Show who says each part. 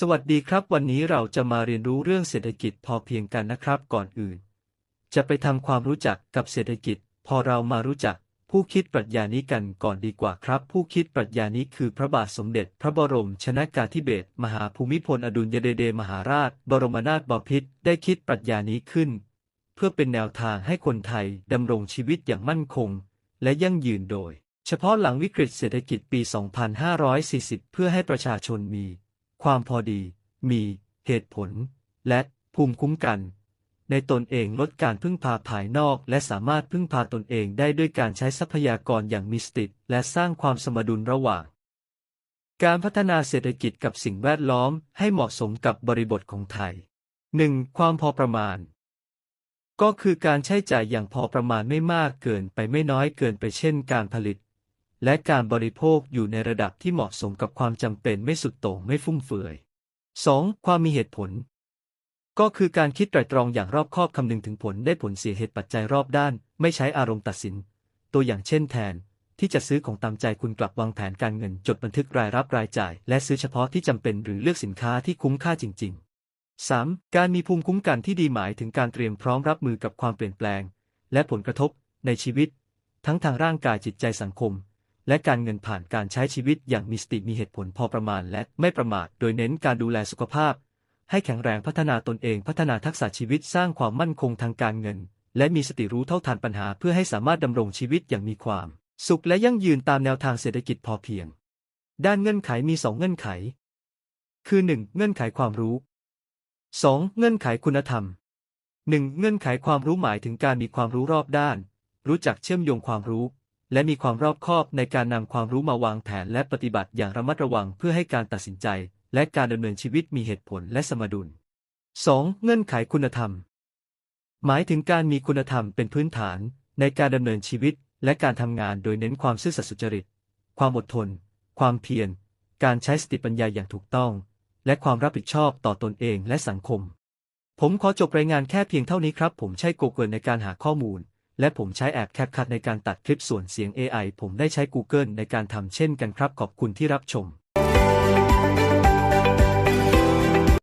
Speaker 1: สวัสดีครับ วันนี้เราจะมาเรียนรู้เรื่องเศรษฐกิจพอเพียงกันนะครับก่อนอื่น จะไปทำความรู้จักกับเศรษฐกิจ พอเรามารู้จัก ผู้คิดปรัชญานี้กันก่อนดีกว่าครับ ผู้คิดปรัชญานี้คือพระบาทสมเด็จ พระบรมชนากาธิเบศรมหาภูมิพลอดุลยเดชมหาราช บรมนาถบพิตรได้คิดปรัชญานี้ขึ้น เพื่อเป็นแนวทางให้คนไทยดำรงชีวิตอย่างมั่นคง และยั่งยืนโดย เฉพาะหลังวิกฤตเศรษฐกิจปี 2540 เพื่อให้ประชาชนมี ความพอดี มีเหตุผล และภูมิคุ้มกัน ในตนเองลดการพึ่งพาภายนอก และสามารถพึ่งพาตนเองได้ด้วยการใช้ทรัพยากรอย่างมีสติและสร้างความสมดุลระหว่าง การพัฒนาเศรษฐกิจกับสิ่งแวดล้อมให้เหมาะสมกับบริบทของไทย 1. ความพอประมาณ ก็คือการใช้จ่ายอย่างพอประมาณไม่มากเกินไปไม่น้อยเกินไปเช่น การผลิต และการบริโภคอยู่ในระดับที่เหมาะสมกับความจำเป็นไม่สุดโต่งไม่ฟุ่มเฟือย 2. ความมีเหตุผล ก็คือการคิดไตรตรองอย่างรอบคอบคำนึงถึงผลได้ผลเสียเหตุปัจจัยรอบด้าน ไม่ใช้อารมณ์ตัดสิน ตัวอย่างเช่นแทน ที่จะซื้อของตามใจคุณกลับวางแผนการเงิน จดบันทึกรายรับรายจ่าย และซื้อเฉพาะที่จำเป็นหรือเลือกสินค้าที่คุ้มค่าจริง ๆ 3. การมีภูมิคุ้มกันที่ดีหมายถึงการเตรียมพร้อมรับมือกับความเปลี่ยนแปลง และผลกระทบในชีวิต ทั้งทางร่างกายจิตใจสังคม และการเงินผ่านการใช้ชีวิตอย่างมีสติมีเหตุผลพอประมาณและไม่ประมาท โดยเน้นการดูแลสุขภาพ ให้แข็งแรงพัฒนาตนเองพัฒนาทักษะชีวิตสร้างความมั่นคงทางการเงิน และมีสติรู้เท่าทันปัญหาเพื่อให้สามารถดำรงชีวิตอย่างมีความ สุขและยั่งยืนตามแนวทางเศรษฐกิจพอเพียง ด้านเงื่อนไขมีสองเงื่อนไข คือ 1. เงื่อนไขความรู้ 2. เงื่อนไขคุณธรรม 1. เงื่อนไขความรู้หมายถึงการมีความรู้รอบด้าน รู้จักเชื่อมโยงความรู้ และมีความรอบคอบในการนำความรู้มาวางแผนและปฏิบัติอย่างระมัดระวังเพื่อให้การตัดสินใจ และการดำเนินชีวิตมีเหตุผลและสมดุล 2. เงื่อนไขคุณธรรม หมายถึงการมีคุณธรรมเป็นพื้นฐาน ในการดำเนินชีวิต และการทำงานโดยเน้นความซื่อสัตย์สุจริต ความอดทน ความเพียร การใช้สติปัญญาอย่างถูกต้อง และความรับผิดชอบต่อตนเองและสังคม ผมขอจบรายงานแค่เพียงเท่านี้ครับ ผมใช้ Google ในการหาข้อมูล และผมใช้แอปแคปคัดในการตัดคลิปส่วนเสียง AI ผมได้ใช้ Google ในการทำเช่นกันครับขอบคุณที่รับชม